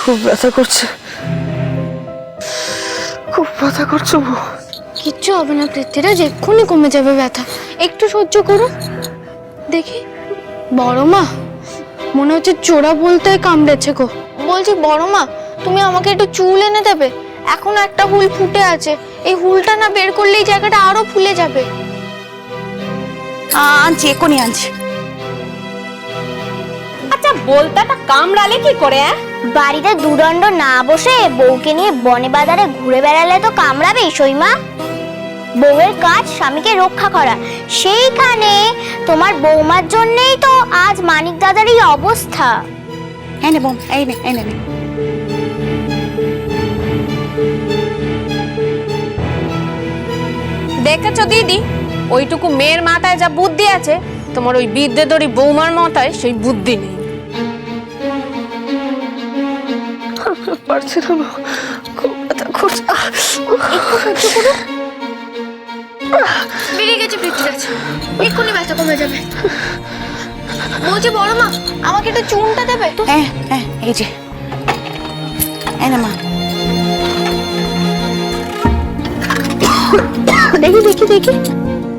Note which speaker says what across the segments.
Speaker 1: খুব ব্যথা করছে। খুব ব্যথা করছে বউ।
Speaker 2: কিচ্ছু হবে না পৃথ্বীরাজ এক্ষুনি কমে যাবে ব্যথা। একটু সহ্য করো। দেখি। বড় মা মনে হচ্ছে চোরা বলতে কামড়েছে গো। বলছি বড় মা তুমি আমাকে একটু চুল এনে দেবে। এখনও একটা হুল ফুটে আছে। এই হুলটা না বের করলে এই জায়গাটা আরও ফুলে যাবে।
Speaker 3: আনছি এক্ষুনি আনছি।
Speaker 4: আচ্ছা বলতাটা কামড়ালে কি করে হ্যাঁ
Speaker 5: বাড়িতে দুদণ্ড না বসে বউকে নিয়ে বনে বাজারে ঘুরে বেড়ালে তো কামড়াবেই সইমা বউয়ের কাজ স্বামীকে রক্ষা করা। সেইখানে তোমার বৌমার জন্যেই তো আজ মানিক দাদার এই অবস্থা।
Speaker 3: এই নে এই নে এই নে।
Speaker 4: দেখেছ দিদি? ওইটুকু মেয়ের মাথায় যা বুদ্ধি আছে তোমার ওই বিদ্যেদরি বৌমার মাথায় সেই বুদ্ধি নেই।
Speaker 1: পারছি না। খুব ব্যথা করছে।
Speaker 2: বেরিয়ে গেছে পৃথ্বীরাজ এক্ষুনি ব্যথা কমে যাবে। বলছি বড় মা আমাকে একটু চুনটা দেবে?
Speaker 3: হ্যাঁ হ্যাঁ এই যে। এই না মা।
Speaker 2: দেখি দেখি দেখি।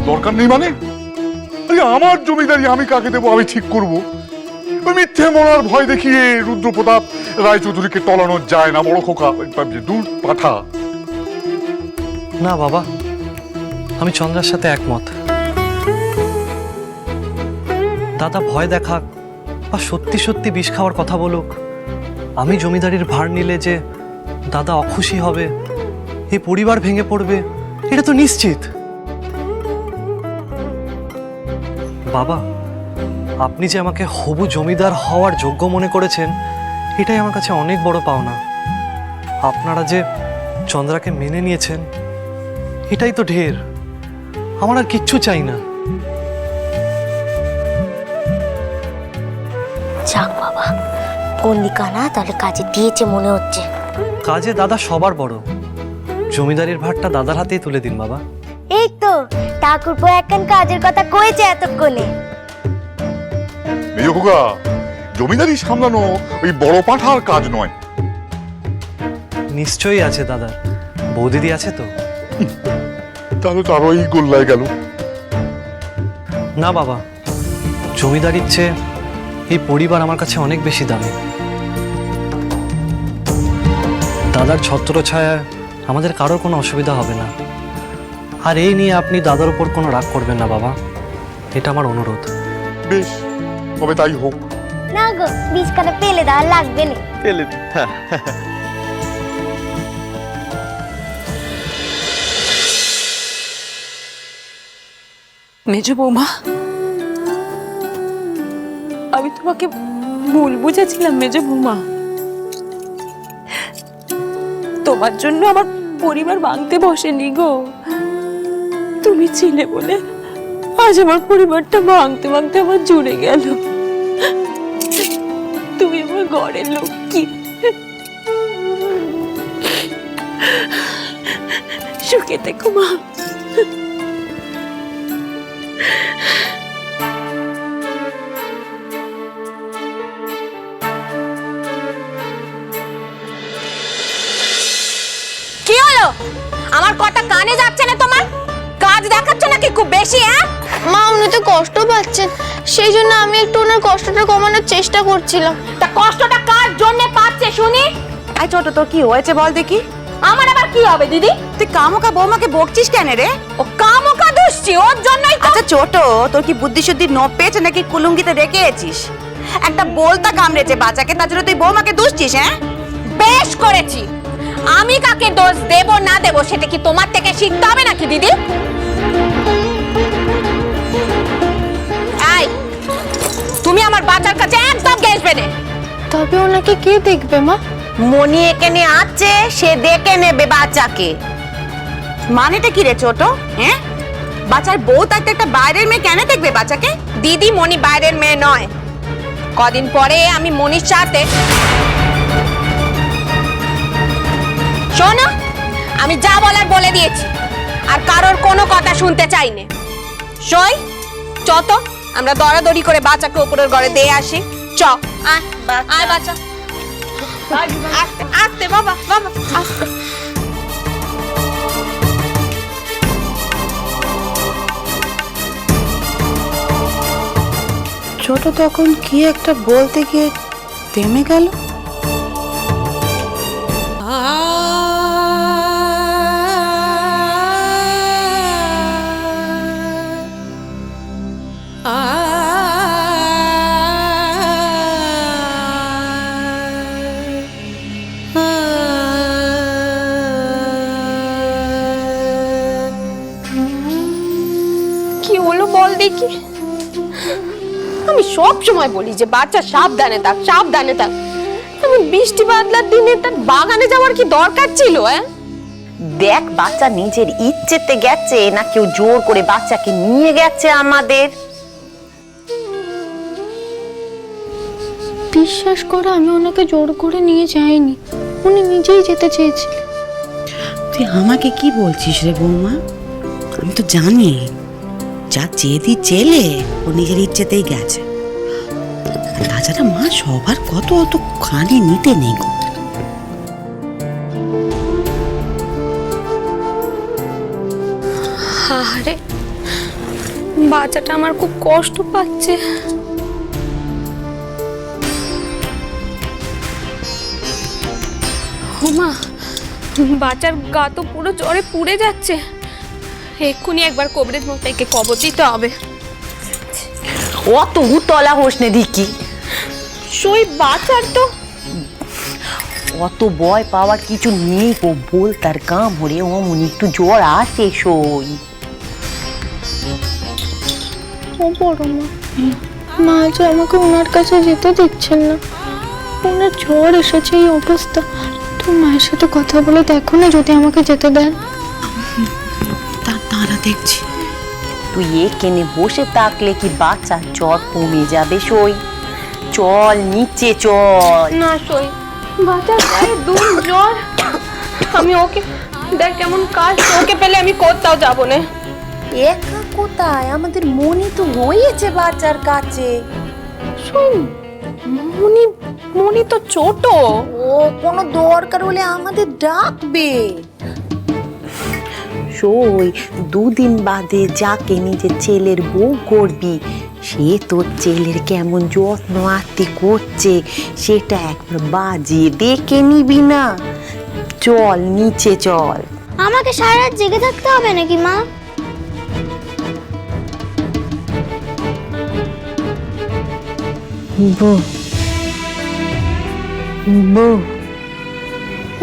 Speaker 6: দরকার নেই মানে? আমার জমিদারি আমি কাকে দেবো? আমি ঠিক করব। মিথ্যে মরার ভয় দেখিয়ে রুদ্রপ্রতাপ রায়চৌধুরীকে টলানো যায় না, বড় খোকা। দূর পাঠা।
Speaker 7: না, বাবা। আমি চন্দ্রার সাথে একমত। দাদা ভয় দেখাক বা সত্যি সত্যি বিষ খাওয়ার কথা বলুক, আমি জমিদারির ভার নিলে যে দাদা অখুশি হবে এই পরিবার ভেঙে পড়বে, এটা তো নিশ্চিত। বাবা আপনি যে আমাকে হবু জমিদার হওয়ার যোগ্য মনে করেছেন এটাই আমার কাছে অনেক বড় পাওনা। আপনারা যে চন্দ্রাকে মেনে নিয়েছেন এটাই তো ঢের। আমার আর কিচ্ছু চাই না।
Speaker 5: যাক বাবা পন্ডিকা না তাহলে কাজে দিয়েছে মনে হচ্ছে।
Speaker 7: কাজে দাদা সবার বড়। জমিদারির ভারটা দাদার হাতেই তুলে দিন বাবা।
Speaker 5: এই তো ঠাকুরপো একখান কাজের কথা কয়েছে এতক্ষণে।
Speaker 6: খোকা জমিদারি সামলানো ওই বড় পাঠার কাজ নয়।
Speaker 7: নিশ্চয়ই আছে দাদা। বৌদিদি আছে তো।
Speaker 6: তাহলে তো আরও এই গোল্লায় গেল।
Speaker 7: না বাবা জমিদারির চেয়ে এই পরিবার আমার কাছে অনেক বেশি দামি। দাদার ছত্র ছায়ায় আমাদের কারোর কোনো অসুবিধা হবে না। আর এই নিয়ে আপনি দাদার উপর কোনো রাগ করবেন না বাবা। এটা আমার অনুরোধ।
Speaker 6: বেশ। তবে তাই হোক।
Speaker 5: না গো বীজখানে পেলে দেওয়া লাগবে না।
Speaker 8: মেজ বৌমা আমি তোমাকে ভুল বুঝেছিলাম মেজ বৌমা। তোমার জন্য আমার পরিবার ভাঙতে বসেনি গো। তুমি ছিলে বলে আজ আমার পরিবারটা ভাঙতে ভাঙতে আমার জুড়ে গেল। তুমি আমার ঘরের লক্ষ্মী। সুখে থেকো মা।
Speaker 4: কি হলো? আমার কথা কানে যাচ্ছে না তোমার? কাজ দেখাচ্ছ নাকি খুব বেশি হ্যাঁ?
Speaker 2: মা উনি তো কষ্ট পাচ্ছেন। সেই জন্য আমি একটু ওনার কষ্টটা কমানোর চেষ্টা করছিলাম।
Speaker 4: তা কষ্টটা কার জন্য পাচ্ছে শুনি?
Speaker 3: আই ছোট তোর কি হয়েছে বল দেখি।
Speaker 4: আমার আবার কি হবে দিদি?
Speaker 3: তুই কামকা বৌমাকে বকছিস কেন রে?
Speaker 4: ও কামকা দুষছি ওর জন্যই তো
Speaker 3: আচ্ছা ছোট তোর কি বুদ্ধি শুদ্ধি নখ পেয়েছে নাকি কুলুঙ্গিতে রেখেছিস? একটা বলতা কামড়েছে বাচ্চাকে তার জন্য তুই বৌমাকে দুষছিস হ্যাঁ?
Speaker 4: বেশ করেছি। আমি কাকে দোষ দেব না দেব সেটা কি তোমার থেকে শিখতে হবে নাকি দিদি? আমার বাচ্চার কাছে একদম গেছবে না
Speaker 2: তবে ওনাকে কে দেখবে মা?
Speaker 3: মনি এখানে আছে সে দেখে নেবে বাচ্চাকে। মানেটা কি রে ছোট হ্যাঁ? বাচ্চার বউ থাকতে একটা বাইরের মেয়ে কেন দেখবে বাচ্চাকে?
Speaker 4: দিদি মনি বাইরের মেয়ে নয়। কদিন পরে আমি মনির সাথে। শোনো আমি যা বলার বলে দিয়েছি আর কারোর কোনো কথা শুনতে চাইনি। সই চত। আমরা দরাদরি করে বাচ্চাকে উপরের ঘরে দিয়ে আসি। চ আয় আয় বাচ্চা। আস্তে আস্তে বাবা বাবা আস্তে।
Speaker 3: ছোট তখন কি একটা বলতে গিয়ে থেমে গেল?
Speaker 4: কি হলো বল দেখি। আমি সব সময় বলি যে বাচ্চা সাবধানে থাক সাবধানে থাক। আমি বৃষ্টি বাদলার দিনে তার বাগানে যাওয়ার কি দরকার ছিল হ্যাঁ
Speaker 3: দেখ বাচ্চা নিজের ইচ্ছেতে গেছে না কেউ জোর করে বাচ্চাকে নিয়ে গেছে আমাদের।
Speaker 2: বিশ্বাস করো আমি ওনাকে জোর করে নিয়ে যাইনি। উনি নিজেই যেতে চেয়েছিলেন।
Speaker 9: তুই আমাকে কি বলছিস রে বৌমা? আমি তো জানি। যা চেয়েদি চেলে ও নিজের ইচ্ছেতেই গেছে। তাছাড়া মা সবার কত অত খানে নিতে নেই গো।
Speaker 2: আরে বাচ্চাটা আমার খুব কষ্ট পাচ্ছে। হুমা বাচ্চার গা তো পুরো জ্বরে পুড়ে যাচ্ছে। এক্ষুনি একবার কবরেজ মশাইকে কবর দিতে হবে।
Speaker 3: অত উতলা হোস নে দিকি।
Speaker 4: সই বাচ্চার তো।
Speaker 3: অত ভয় পাওয়ার কিছু নেই গো বল তার কাম হরে অমন একটু জ্বর আসে সই।
Speaker 2: ও বড় মা মা যে আমাকে ওনার কাছে যেতে দিচ্ছেন না। ওনার জ্বর এসেছে এই অবস্থা। তো মায়ের সাথে কথা বলে দেখো না যদি আমাকে যেতে দেন।
Speaker 9: দেখছি।
Speaker 3: তুই এখানে বসে থাকলে কি বাচ্চার জ্বর কমে যাবে সই? চল নিচে চল।
Speaker 2: না সই। বাচ্চার গায়ে দুধ জ্বর।
Speaker 4: আমি ওকে দেখ কেমন কাজ। ওকে পেলে আমি কোথাও যাব না।
Speaker 3: একা কোথায়? আমাদের মনি তো হয়েছে বাচ্চার কাছে।
Speaker 4: শোন মনি মনি তো ছোট।
Speaker 3: ও কোনো দরকার হলে আমাদের ডাকবে। সই দুদিন বাদে যাকে নিজের ছেলের বউ করবি সে তোর ছেলের কেমন যত্ন আত্মি করছে সেটা একবার বাজিয়ে দেখে নিবি না। চল নিচে চল।
Speaker 5: আমাকে সারা রাত জেগে থাকতে হবে নাকি মা?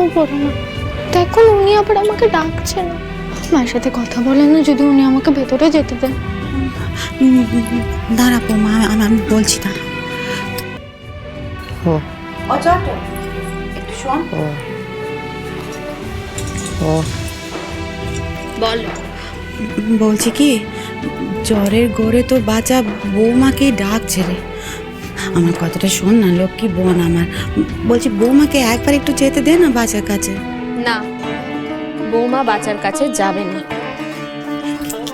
Speaker 2: ও বড় মা দেখো না, উনি আবার আমাকে ডাকছেন। মায়ের সাথে কথা বলেন না যদি উনি আমাকে ভেতরে যেতে দেন।
Speaker 9: দাঁড়া বৌমা আমি- আমি আমি বলছি দাঁড়া। ও। একটু শোন। ও। বল। বলছি কি জ্বরের গোড়ে তো বাচ্চা বৌমাকে ডাকছে রে। আমার কথাটা শোন না লক্ষ্মী বোন আমার। বলছি বৌমাকে একবার একটু যেতে দে না বাচ্চার কাছে।
Speaker 4: না। বৌমা বাচ্চার কাছে যাবে না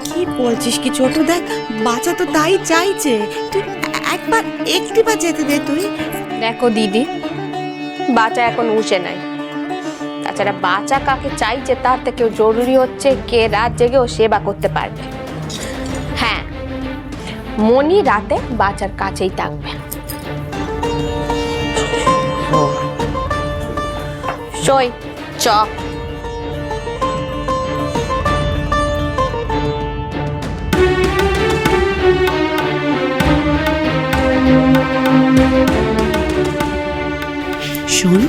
Speaker 9: কি বলছিস কি ছোট দেখ? বাচ্চা তো তাই চাইছে। তুই একবার একটিবার যেতে দে তুই।
Speaker 4: দেখো দিদি বাচ্চা এখন উঠে নাই। তাছাড়া বাচ্চা কাকে চাইছে তার থেকেও জরুরি হচ্ছে কে রাত জেগেও সেবা করতে পারবে। হ্যাঁ মনি রাতে বাচ্চার কাছেই থাকবে। সই চ।
Speaker 9: শোন।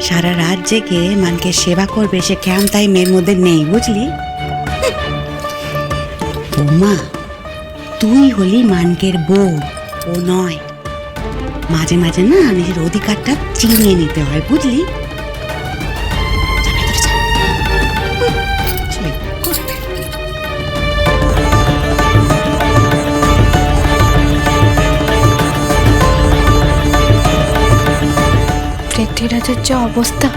Speaker 9: সারা রাত জেগে মানকে সেবা করবে সে কেমন তাই মেয়ের মধ্যে নেই, বুঝলি? বৌমা, তুই হলি মানকের বউ, ও নয়। মাঝে মাঝে না নিজের অধিকারটা চিনিয়ে নিতে হয়, বুঝলি?
Speaker 2: পৃথ্বীরাজের যা অবস্থা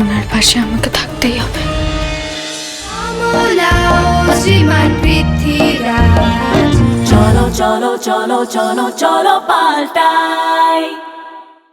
Speaker 2: ওনার পাশে আমাকে থাকতেই হবে।
Speaker 8: চলো চলো চলো চলো চলো পাল্টাই।